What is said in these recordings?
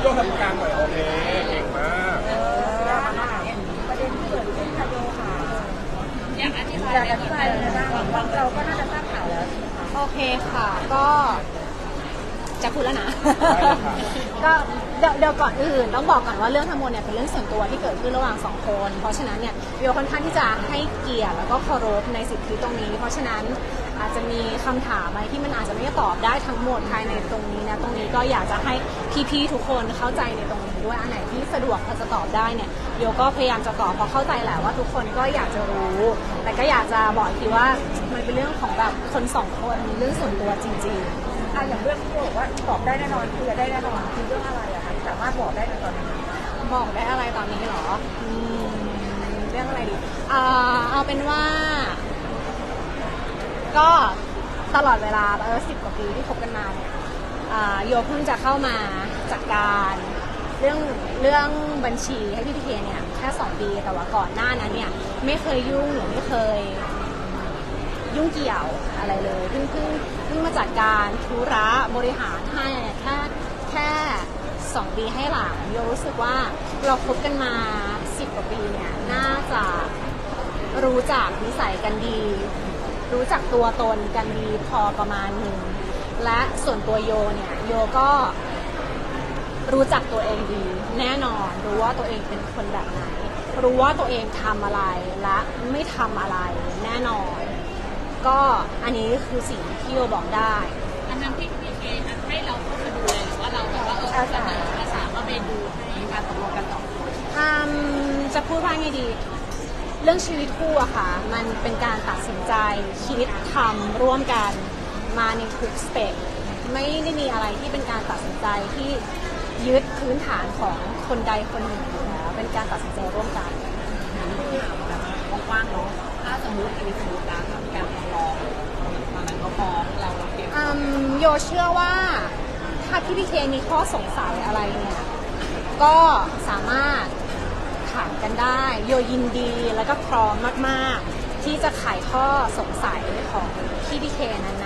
โยกทำการหน่อยโอเคเก่งมากประเด็นที่เกิดขึ้นค่ะโยค่ะอยากอธิบายอยากอธิบายเลยนะบ้างเราก็น่าจะทราบข่าวแล้วใช่ไหมคะโอเคค่ะ ก็จะพูดแล้วนะได้เลยค่ะก็ เดี๋ยวเดี๋ยวก่อนอื่นต้องบอกก่อนว่าเรื่องทั้งหมดเนี่ยเป็นเรื่องส่วนตัวที่เกิดขึ้นระหว่างสองคน เพราะฉะนั้นเนี่ยเบลค่อนข้างที่จะให้เกียรติแล้วก็เคารพในสิทธิตรงนี้ เพราะฉะนั้นอาจจะมีคำถามอะไรที่มันอาจจะไม่ได้ตอบได้ทั้งหมดภายในตรงนี้นะตรงนี้ก็อยากจะให้พี่ๆทุกคนเข้าใจในตรงนี้ด้วยอันไหนที่สะดวกพอจะตอบได้เนี่ยโยก็พยายามจะตอบเพราะเข้าใจแหละว่าทุกคนก็อยากจะรู้ แต่ก็อยากจะบอกอีกทีว่ามันเป็นเรื่องของแบบคนสองคนเรื่องส่วนตัวจริง ๆ อะอย่างเรื่องที่บอกว่าตอบได้แน่นอนเคลียร์ได้แน่นอนคือเรื่องอะไรอะ สามารถบอกได้ในตอนนี้บอกได้อะไรตอนนี้เหรออืมเรื่องอะไรดีอ่าเอาเป็นว่า ก็ตลอดเวลาเออสิบกว่าปีที่คบกันมาเนี่ยอ่าโยเพิ่งจะเข้ามาจัดการเรื่องเรื่องบัญชีให้พี่พีเคเนี่ยแค่สองปีแต่ว่าก่อนหน้านั้นเนี่ยไม่เคยยุ่งหรือไม่เคย ยุ่งเกี่ยวอะไรเลยเพิ่งเพิ่งเพิ่งมาจัดการธุระบริหารให้แค่แค่ สองปีให้หลังโยรู้สึกว่าเราคบกันมาสิบกว่าปีเนี่ย น่าจะรู้จักนิสัยกันดี รู้จักตัวตนกันดีพอประมาณหนึ่ง และส่วนตัวโยเนี่ย โยก็รู้จักตัวเองดี แน่นอนรู้ว่าตัวเองเป็นคนแบบไหน รู้ว่าตัวเองทำอะไรและไม่ทำอะไรแน่นอน ก็อันนี้คือสิ่งที่โยบอกได้อันนั้นพี่ เราแบบว่าเออเสนอภาษามาไปดูให้การตกลงกันต่ออืมจะพูดว่าไงดี เรื่องชีวิตคู่อะค่ะ มันเป็นการตัดสินใจคิดทำร่วมกันมาในทุกสเต็ปไม่ได้มีอะไรที่เป็นการตัดสินใจที่ยึดพื้นฐานของคนใดคนหนึ่งอยู่แล้ว เป็นการตัดสินใจร่วมกันกว้างๆเนาะถ้าสมมติอันนี้สมมตินะมีการฟ้องร้องตอนนั้นก็ฟ้องเราเราเก็บอืมโยเชื่อว่า ถ้าพี่พีเคมีข้อสงสัยอะไรเนี่ย ก็สามารถถามกันได้โยยินดีแล้วก็พร้อมมาก ๆ ที่จะไขข้อสงสัยของพี่พีเคนั้น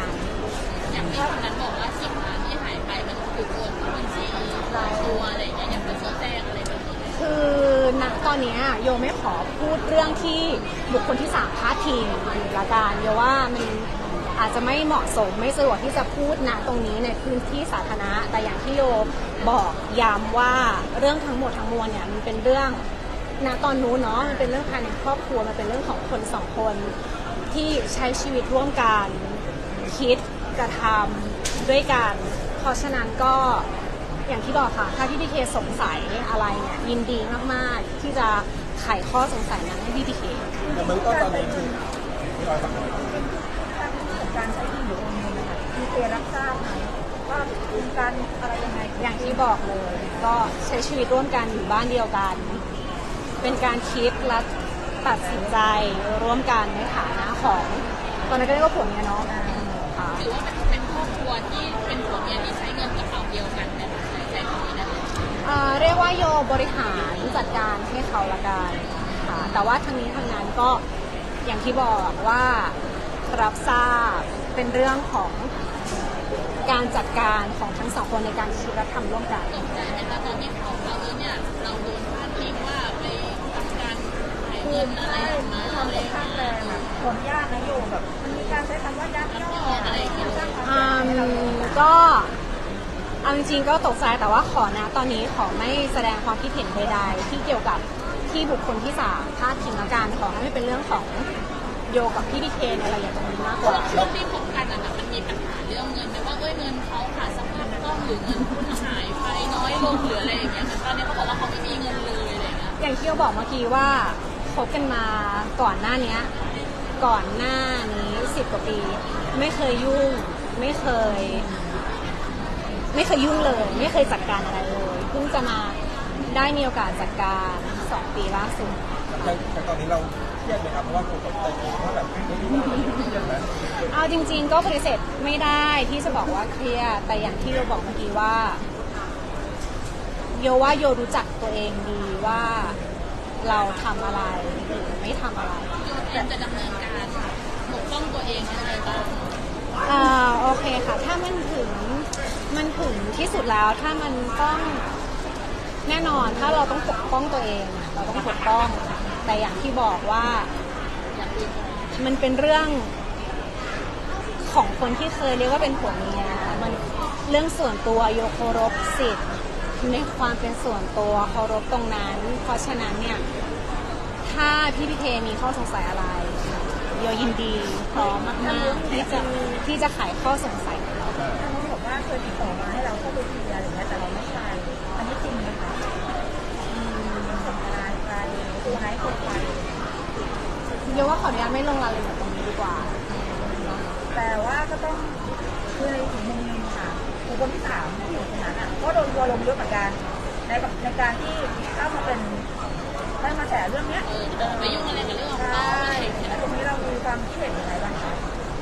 อย่างที่คนนั้นบอกว่าสิบล้านที่หายไปมันถูกโอนเข้าบัญชีเราตัวอะไรอย่างเงี้ยอยากจะชี้แจงอะไรแบบนี้ไหมๆคือณตอนเนี้ยโยไม่ขอพูดเรื่องที่บุคคลที่สามพาดพิงละกันโยว่ามัน อาจจะไม่เหมาะสมไม่สะดวกที่จะพูดณตรงนี้ในพื้นที่สาธารณะ แต่อย่างที่โยบอกย้ำว่าเรื่องทั้งหมดทั้งมวลเนี่ยมันเป็นเรื่องณตอนนู้นเนาะมันเป็นเรื่องภายในครอบครัวมันเป็นเรื่องของคนสองคนที่ใช้ชีวิตร่วมกันคิดกระทำด้วยกันเพราะฉะนั้นก็อย่างที่บอกค่ะ ถ้าพี่พีเคสงสัยอะไรเนี่ยยินดีมาก ๆ ที่จะไขข้อสงสัยนั้นให้พี่พีเคในเบื้องต้นตอนนี้คือ การใช้ที่อยู่ตรงนี้นะคะมีเครับทราบไหมว่ามีการอะไรยังไงอย่างที่บอกเลย ก็ใช้ชีวิตร่วมกันอยู่บ้านเดียวกัน เป็นการคิดและตัดสินใจร่วมกันในฐานะของ ตอนนั้นก็เรียกว่าผัวเมียเนาะค่ะถือว่าเป็นเป็นครอบครัวที่เป็นผัวเมียที่ใช้เงินกระเป๋าเดียวกันเนี่ยใช้คำนี้ได้ไหมเอ่อเรียกว่าโยบริหารจัดการให้เขาละกันค่ะแต่ว่าทั้งนี้ทั้งนั้นก็อย่างที่บอกว่า รับทราบเป็นเรื่องของการจัดการของทั้งสองคนในการคิดและทำร่วมกันตกใจไหมคะตอนที่เขาเขาเนี่ยเราโดนพาดพิงว่าไปทำการหายเงินอะไรมาทำอะไรเป็นอย่างข้างแรงอะผลยากนะโยแบบมันมีการใช้คำว่ายักยอกอะไรที่สร้างความเสียหายให้เรามก็เอาจริงๆก็ตกใจแต่ว่าขอนะตอนนี้ขอไม่แสดงความคิดเห็นใดๆที่เกี่ยวกับที่บุคคลที่สามพาดพิงละกันขอให้ไม่เป็นเรื่องของ โยกับพี่ดีเคนรายละเอียดตรงนี้มากกว่า ช่วงที่คบกันอะมันมีปัญหาเรื่องเงินไหมว่าเอ้ยเงินเขาขาดสภาพคล่องหรือเงินคุณหายไปน้อยลงหรืออะไรอย่างเงี้ยเหมือนตอนนี้เขาบอกว่าเขาไม่มีเงินเลยอะไรอย่างเงี้ยอย่างที่เราบอกเมื่อกี้ว่าคบกันมาก่อนหน้าเนี้ยก่อนหน้านี้สิบกว่าปี ไม่เคยยุ่งไม่เคย ไม่เคยยุ่งเลย ไม่เคยจัดการอะไรเลยเพิ่งจะมาได้มีโอกาสจัดการสองปีล่าสุดแต่ตอนนี้เรา เครียดไหมครับเพราะว่าคนตกใจว่าแบบไม่รู้ว่าเครียดไหมเอาจริง ๆ ก็ปฏิเสธไม่ได้ที่จะบอกว่าเครียดแต่อย่างที่เราบอกเมื่อกี้ว่า โยว่าโยรู้จักตัวเองดีว่าเราทำอะไรหรือไม่ทำอะไร เตรียมจะดำเนินการปกป้องตัวเองยังไงบ้างอ่าโอเคค่ะ ถ้ามันถึงมันถึงที่สุดแล้วถ้ามันต้องแน่นอนถ้าเราต้องปกป้องตัวเองอะเราต้องปกป้อง แต่อย่างที่บอกว่ามันเป็นเรื่องของคนที่เคยเรียกว่าเป็นผัวเมียมันเรื่องส่วนตัวโยเคารพสิทธิ์ในความเป็นส่วนตัวเคารพตรงนั้น เพราะฉะนั้นเนี่ยถ้าพี่พิเทมีข้อสงสัยอะไรโยยินดีพร้อมมากๆที่จะที่จะไขข้อสงสัยถ้านบอกว่าเคยติดต่อมาให้เราเข้าไปเคลียร์อะไรเงี้ยแต่เราไม่ไปอันนี้จริงไหมคะอืมส่งทนายไปตัวไหนคนไป โยว่าขออนุญาต ไม่ลงรายละเอียดตรงนี้ดีกว่า แต่ว่าก็ต้องคือในอีกมุมหนึงค่ะบุคคลที่สามที่อยู่ตรงนั้นอะก็โดนทัวร์ลงเยอะเหมือนกันในในการที่เข้ามาเป็นได้มาแฉเรื่องเนี้ยเออจะไปยุ่งอะไรกับเรื่องของใช่เขาอะไรอย่างเงี้ยแล้วตรงนี้เรามีความคิดเห็นยังไงบ้างคะ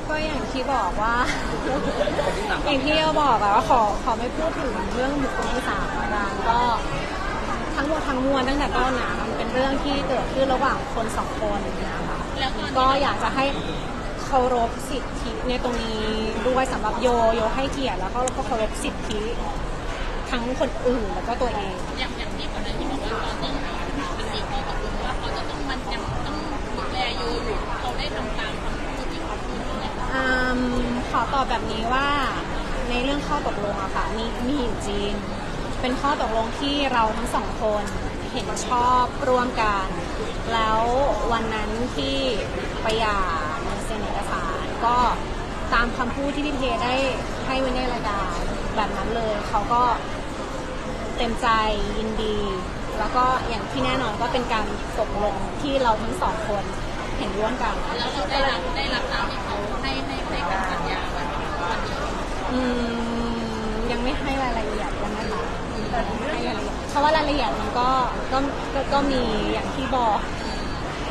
ก็อย่างที่บอกว่า อย่างที่เราบอกอะว่าขอขอไม่พูดถึงเรื่องบุคคลที่สามละกันก็ทั้งหมดทั้งมวลตั้งแต่ต้นนะมันเป็นเรื่องที่เกิดขึ้นระหว่างคนสองคนนะคะแล้วตอน ก็นี้อยากจะให้เคารพสิทธิในตรงนี้ด้วยสำหรับโยโยให้เกียรติแล้วก็ก็เคารพสิทธิทั้งคนอื่นแล้วก็ตัวเอง อย่างอย่างที่ก่อนหน้านี้บอกว่าตอนต้นมันมีข้อตกลงว่าเขาจะต้องมันยังต้องดูแลโยอยู่เขาได้ทำตามคำพูดที่เขาพูดไหมคะอืมขอตอบแบบนี้ว่าในเรื่องข้อตกลงอะค่ะมีมีอยู่จริง เป็นข้อตกลงที่เราทั้งสองคนเห็นชอบร่วมกัน แล้ววันนั้นที่ไปหย่าในเซ็นเอกสารก็ตามคำพูดที่พี่เพได้ให้ไว้ในรายการแบบนั้นเลย เขาก็เต็มใจยินดี แล้วก็อย่างที่แน่นอนก็เป็นการตกลงที่เราทั้งสองคนเห็นร่วมกันแล้วเราได้รับได้รับตามที่เขาให้ให้ให้คำสัญญาไว้ไหมคะวันนี้อืมยังไม่ให้รายละเอียดยังไม่ค่ะให้รายละ เพราะว่ารายละเอียดมันก็ก็ก็ก็มีอย่างที่บอก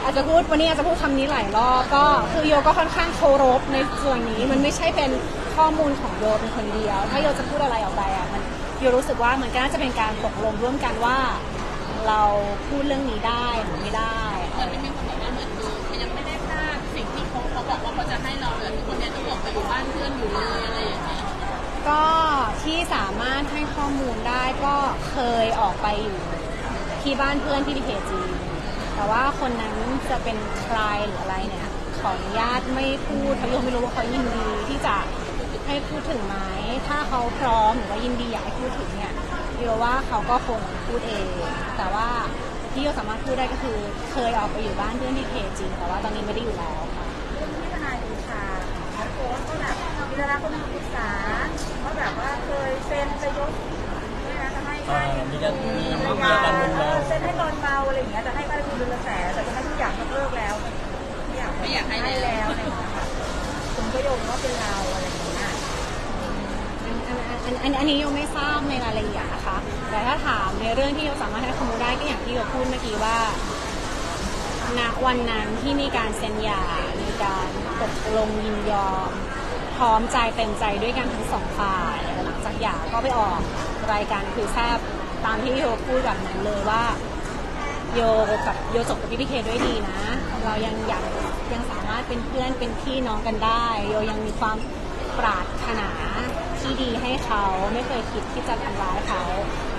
อาจจะพูดวันนี้อาจจะพูดคำนี้หลายรอบก็คือโยก็ค่อนข้างเคารพในส่วนนี้มันไม่ใช่เป็นข้อมูลของโยเป็นคนเดียว ถ้าโยจะพูดอะไรออกไปอะมันโยรู้สึกว่ามันก็น่าจะเป็นการตกลงร่วมกันว่า เราพูดเรื่องนี้ได้หรือไม่ได้มันไม่มีคนบอกว่าเหมือนยังไม่ได้ทราบสิ่งที่เขาเขาบอกว่าเขาจะให้เราเลยทุกคนเนี่ยต้องบอกไปอยู่บ้านเพื่อนอยู่เลยอะไรอย่างเงี้ย ก็ที่สามารถให้ข้อมูลได้ก็เคยออกไปอยู่ที่บ้านเพื่อนที่พีเคจีแต่ว่าคนนั้นจะเป็นใครหรืออะไรเนี่ย ขออนุญาตไม่พูดเพราะโยไม่รู้ว่าเขายินดีที่จะให้พูดถึงไหมถ้าเขาพร้อมหรือว่ายินดีอยากให้พูดถึงเนี่ยโยว่าเขาก็คงพูดเอง แต่ว่าที่โยสามารถพูดได้ก็คือ เคยออกไปอยู่บ้านเพื่อนที่เคจริงแต่ว่าตอนนี้ไม่ได้อยู่แล้วค่ะเรื่องที่ทนายดูชาเขาโพสต์ก็แบบมีดาราคนหนึงปรึกษา เคยเซ็นไปยกนี่นะจะให้อ่าให้มีการมีมีรเมียายกันมุมเรเซ็นให้ตอนเมาอะไรอย่างเงี้ยจะให้บ้านคุณเดือนละแสนแต่จะให้ทุกอย่างยกเลิกแล้วไม่อยากไม่อยากให้ให้แล้แล้วว อะไรอย่างเงี้ยค่ะคุณก็โยงว่าเป็นเราอะไรอย่างเงี้ย อันอันอันอันนี้โยไม่ทราบในรายละเอียดนะคะ แต่ถ้าถามในเรื่องที่โยสามารถให้ข้อมูลได้ก็อย่างที่โยพูดเมื่อกี้ว่าณวันนั้นที่มีการเซ็นหย่ามีการตกลงยินยอม พร้อมใจเต็มใจด้วยกันทั้งสองฝ่าย หลังจากหย่าก็ไปออกรายการคือแซบตามที่โยพูดแบบนั้นเลยว่า โยกับโยจบกับพี่พีเคด้วยดีนะ เรายังอยากยังสามารถเป็นเพื่อนเป็นพี่น้องกันได้ โยยังมีความปรารถนาที่ดีให้เขาไม่เคยคิดที่จะทำร้ายเขา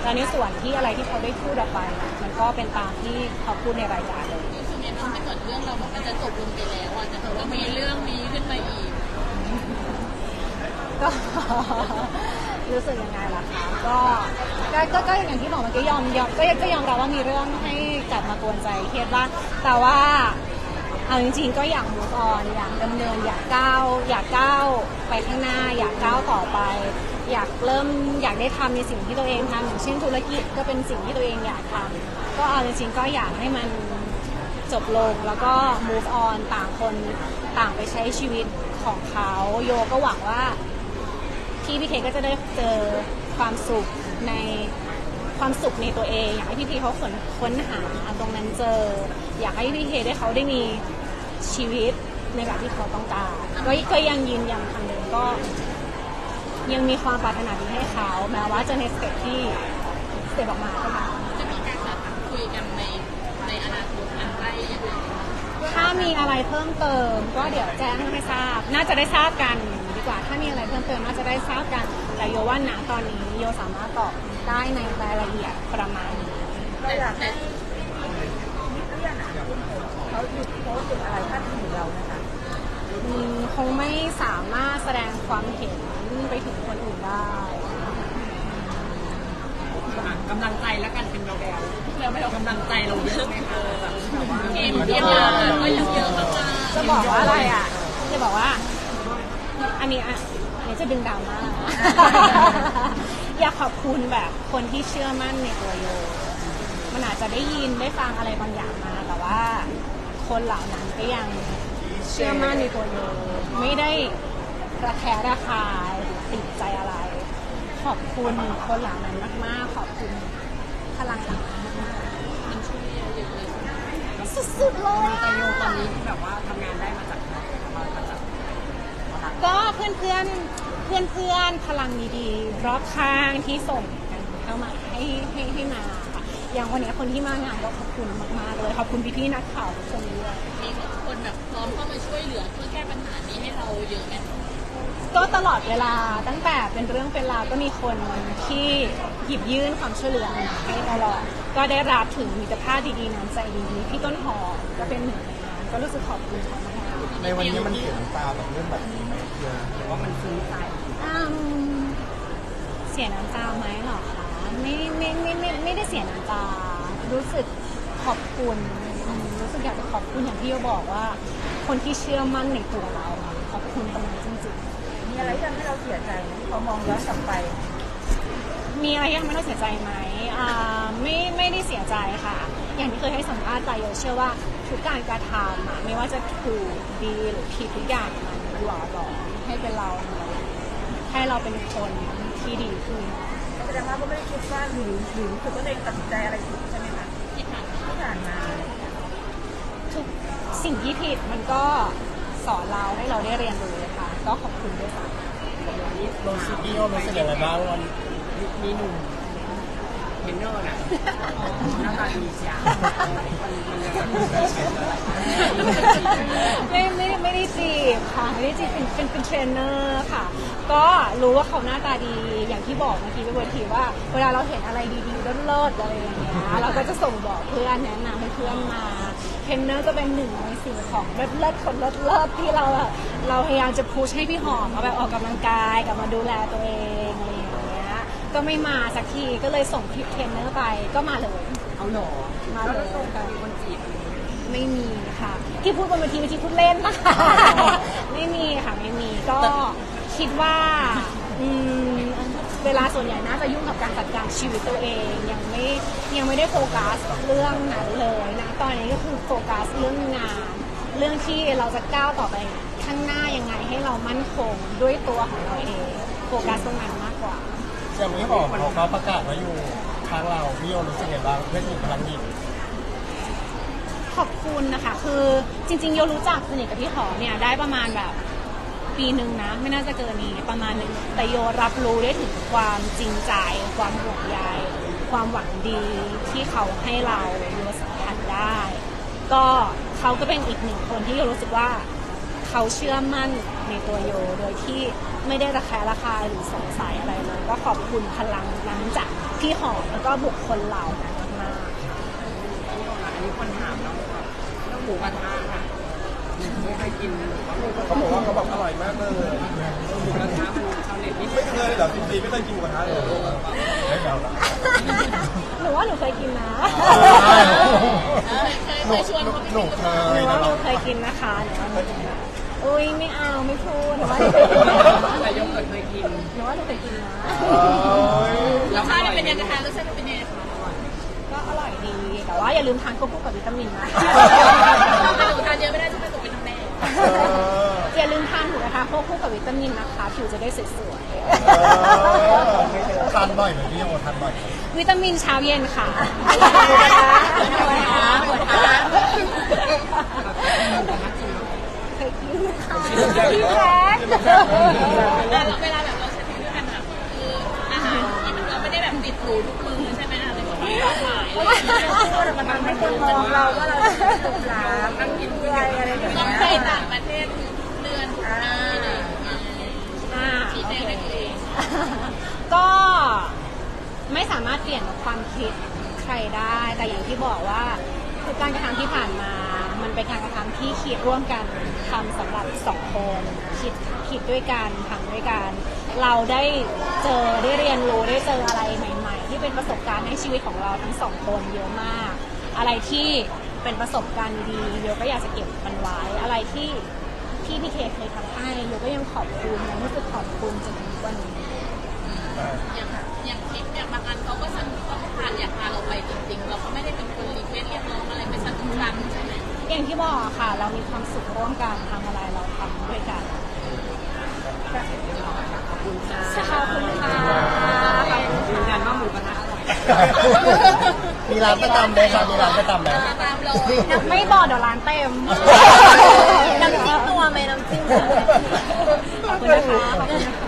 แล้วในส่วนที่อะไรที่เขาได้พูดออกไปเนี่ยมันก็เป็นตามที่เขาพูดในรายการเลยรู้สึกไงบ้างถ้าเกิดเรื่องเราบอกมันจะจบลงไปแล้วอะแต่เกิดว่ามีเรื่องนี้ขึ้นมาอีกก็ รู้สึกยังไงล่ะคะก็ก็ก็ก็อย่างที่บอกเมื่อกี้ยอมยอมก็ก็ยอมรับว่ามีเรื่องให้กลับมากวนใจเครียดบ้างแต่ว่าเอาจริงๆก็อยาก move on อยากดำเนินอยากก้าวอยากก้าวไปข้างหน้า อยากก้าวต่อไป อยากเริ่มอยากได้ทำในสิ่งที่ตัวเองทำอย่างเช่นธุรกิจก็เป็นสิ่งที่ตัวเองอยากทำก็เอาจริงๆก็อยากให้มันจบลงแล้วก็ move on ต่างคนต่างไปใช้ชีวิตของเขา โยก็หวังว่า พี่พีเคก็จะได้เจอความสุขในความสุขในตัวเองอยากให้พี่พีเขาค้นค้นหาตรงนั้นเจอ อยากให้พี่พีได้เขาได้มีชีวิตในแบบที่เขาต้องการก็ก็ยังยืนยันคำเดิมก็ ยังมีความปรารถนาดีให้เขาแม้ว่าจะในสเต็ปที่สเต็ปออกมาก็ตามจะมีการนัดคุยกันในในอนาคตอันใกล้ยังไงถ้ามีอะไรเพิ่มเติม ก็เดี๋ยวแจ้งให้ทราบ น่าจะได้ทราบกัน ดีกว่า ถ้ามีอะไรเพิ่มเติมน่าจะได้ทราบกันแแต่โยว่าณตอนนี้โยสามารถตอบได้ในรายละเอียดประมาณนี้เราอยากให้นิเรียนอะคุณผมเขาหยุดโพสต์หยุดอะไรท่านถึงเรานะคะอืมคงไม่สามารถแสดงความเห็นไปถึงคนอื่นได้กำลังใจแล้วกันเป็นเราแบลแล้วไม่เรากำลังใจเราเยอะไหมคะแบบว่าเกมเกมยาวก็ยังเยอะมากจะบอกว่าอะไรอะจะบอกว่า อันนี้อะอันนี้จะดึงดราม่า อยากขอบคุณแบบคนที่เชื่อมั่นในตัวโย มันอาจจะได้ยินได้ฟังอะไรบางอย่างมา แต่ว่า คนเหล่านั้นก็ยังเชื่อมั่นในตัวโย ไม่ได้ระแคะระคายหรือติดใจอะไร ขอบคุณคนเหล่านั้นมาก ๆ ขอบคุณพลังเหล่านั้นมากๆสุดๆเลยแต่อะโยตอนนี้ที่แบบว่าทำงานได้มาจากมาจาก ก็เพื่อนเพื่อนเพื่อนเพื่อนพลังดีๆรอบข้างที่ส่งกันเข้ามาให้ให้ให้มาค่ะอย่างวันนี้คนที่มางานก็ขอบคุณมากๆเลยขอบคุณพี่ๆนักข่าวทุกคนด้วยมีคนแบบพร้อมเข้ามาช่วยเหลือเพื่อแก้ปัญหานี้ให้เราเยอะไหมก็ตลอดเวลาตั้งแต่เป็นเรื่องเป็นราวก็มีคนที่หยิบยื่นความช่วยเหลือให้ตลอด ก็ได้รับถึงมิตรภาพดีๆน้ำใจดีๆพี่ต้นหอมก็เป็นหนึ่งในนั้นก็รู้สึกขอบคุณเขามากๆในวันนี้มันเสียน้ำตาแบบเรื่องแบบนี้ไหม รือว่ามันซึ้งใจอืมเสียน้ำตาไหมเหรอคะไม่ไม่ไม่ไม่ไม่ได้เสียน้ำตา รู้สึกขอบคุณอืมรู้สึกอยากจะขอบคุณอย่างที่โยบอกว่า คนที่เชื่อมั่นในตัวเราอะขอบคุณตรงนั้นจริงมีอะไรที่ทำให้เราเสียใจไหมพอมองย้อนกลับไปๆมีอะไรที่ทำให้เราเสียใจไหมอ่าไม่ไม่ได้เสียใจค่ะ อย่างที่เคยให้สัมภาษณ์ไปโยเชื่อว่าทุกการกระทำอะไม่ว่าจะถูกดีหรือผิดทุกอย่างมันหล่อหลอม ให้เป็นเรา ให้เราเป็นคนที่ดีขึ้นแสดงว่าก็ไม่ได้คิดว่าหรือหรือรู้สึกว่าตัวเองตัดสินใจอะไรผิดใช่ไหมคะที่ผ่านมาที่ผ่านมาทุกสิ่งที่ผิดมันก็สอนเราให้เราได้เรียนรู้ค่ะ ก็ขอบคุณด้วยค่ะรู้สึกพี่โยรู้สึกยังไงบ้างวันมีหนุ่ม เทรนเนอร์น่ะหน้าตาดีเชียไม่ไม่ไม่ได้จีบค่ะไม่ได้จีบเป็นเป็นเป็นเทรนเนอร์ค่ะ ก็รู้ว่าเขาหน้าตาดีอย่างที่บอกเมื่อกี้ไปบนทีว่า เวลาเราเห็นอะไรดีๆเลิศๆอะไรอย่างเงี้ยเราก็จะส่งบอกเพื่อนแนะนำให้เพื่อนมาเทรนเนอร์ก็เป็นหนึ่งในสิ่งของเลิศๆคนเลิศๆที่เราเราพยายามจะพุชให้พี่หอมมาแบบออกกำลังกายกลับมาดูแลตัวเองอะไร ก็ไม่มาสักทีก็เลยส่งคลิปเทรนเนอร์ไปก็มาเลย เอาหล่อมาแล้วเลเรายส่งค่ะมีคนจีบไม่มีค่ะที่พูดบนเวทีเวทีพูดเล่นนะคะไม่มีค่ะไม่มีก็คิดว่าอืมเวลาส่วนใหญ่น่าจะยุ่งกับการจัดการชีวิตตัวเองยังไม่ยังไม่ได้โฟกัสเรื่องนั้นเลยนะตอนนี้ก็คือโฟกัสเรื่องงาน เรื่องที่เราจะก้าวต่อไปข้างหน้ายังไงให้เรามั่นคงด้วยตัวของเราเองโฟกัสตรงนั้นมากกว่า อย่างพี่หอมเขาก็ประกาศว่าอยู่ทางเราพี่โยรู้สึกยังไงบ้างเพื่อนหญิงพลังหญิงขอบคุณนะคะ คือจริง ๆ โยรู้จักสนิทกับพี่หอมเนี่ยได้ประมาณแบบปีหนึ่งนะ ไม่น่าจะเกินนี้ประมาณนึงแต่โยรับรู้ได้ถึงความจริงใจ ความห่วงใยความหวังดีที่เขาให้เราโยสัมผัสได้ ก็เขาก็เป็นอีกหนึ่งคนที่โยรู้สึกว่า เขาเชื่อมั่นในตัวโย โดยที่ไม่ได้ระแคะระคายหรือสงสัยอะไรเลย ก็ขอบคุณพลังนั้นจากพี่หอมแล้วก็บุคคลเหล่านั้นมากๆอันนี้คนถามเนาะเรื่องหมูกระทะค่ะไม่เคยกินเขาบอกว่าเขาบอกอร่อยมากเลยหมูกระทะมันชาวเน็ตนี่ไม่เคยเหรอจริงๆไม่เคยกินหมูกระทะเลยไม่เอาละหนูว่าหนูเคยกินนะเคยเคยชวนเขาไปหนูเคหนูยว่านะหนูเราเคยกินนะคะหนูว่าหนูเคยกิน อุ้ยไม่เอาไม่พูดหนูว่าหนูเคยกินนะแต่โยเกิร์ตเคยกินหนูว่าหนูเคยกินนะรสชาติมันเป็นยังไงคะรสชาติมันเป็นยังไงคะก็อร่อยดี แต่ว่าอย่าลืมทานควบคู่กับวิตามินนะถ้าหนูทานเยอะไม่ได้ใช่ไหมหนูเป็นทั้งแม่อย่าลืมทานหมูกระทะควบคู่กับวิตามินนะคะผิวจะได้สวยทานบ่อยไหมพี่โยทานบ่อยไหมๆวิตามินเช้าเย็นค่ะ เคยกินค่ะพี่แจ๊คแต่เวลาแบบเราใช้ชีวิตด้วยกันอะคืออาหารที่มันเราไม่ได้แบบติดหรูทุกมือใช่ไหมอะไรแบบนี้เราขายอะไรอย่างเงี้ยมันทำให้คนมองเราว่าเราเป็นสุขลามนั่งกินด้วยอะไรอย่างเงี้ยไปต่างประเทศเดือนอ่าอ่าชี้แจงได้ตัวเองก็ไม่สามารถเปลี่ยนความคิดใครได้ แต่อย่างที่บอกว่าคือการกระทำที่ผ่านมา มันเป็นการกระทำที่คิดร่วมกันทำสำหรับสองคนคิดคิดด้วยกันทำด้วยกัน เราได้เจอได้เรียนรู้ได้เจออะไรใหม่ๆ ที่เป็นประสบการณ์ในชีวิตของเราทั้งสองคนเยอะมาก อะไรที่เป็นประสบการณ์ดีๆโยก็อยากจะเก็บมันไว้อะไรที่ที่พี่เคเคยทำให้โยก็ยังขอบคุณยังรู้สึกขอบคุณจนถึงวันนี้ อย่างที่บอกค่ะ เรามีความสุขร่วมกันทำอะไรเราทำด้วยกันขอบคุณค่ะขอบคุณค่ะยืนยันว่าหมูกระทะอร่อย มีร้านประจำเลยครับมีร้านประจำไหม ตามเราไม่บอกเดี๋ยวร้านเต็มน้ำจิ้มตัวไหมน้ำจิ้มขอบคุณนะคะขอบคุณนะคะ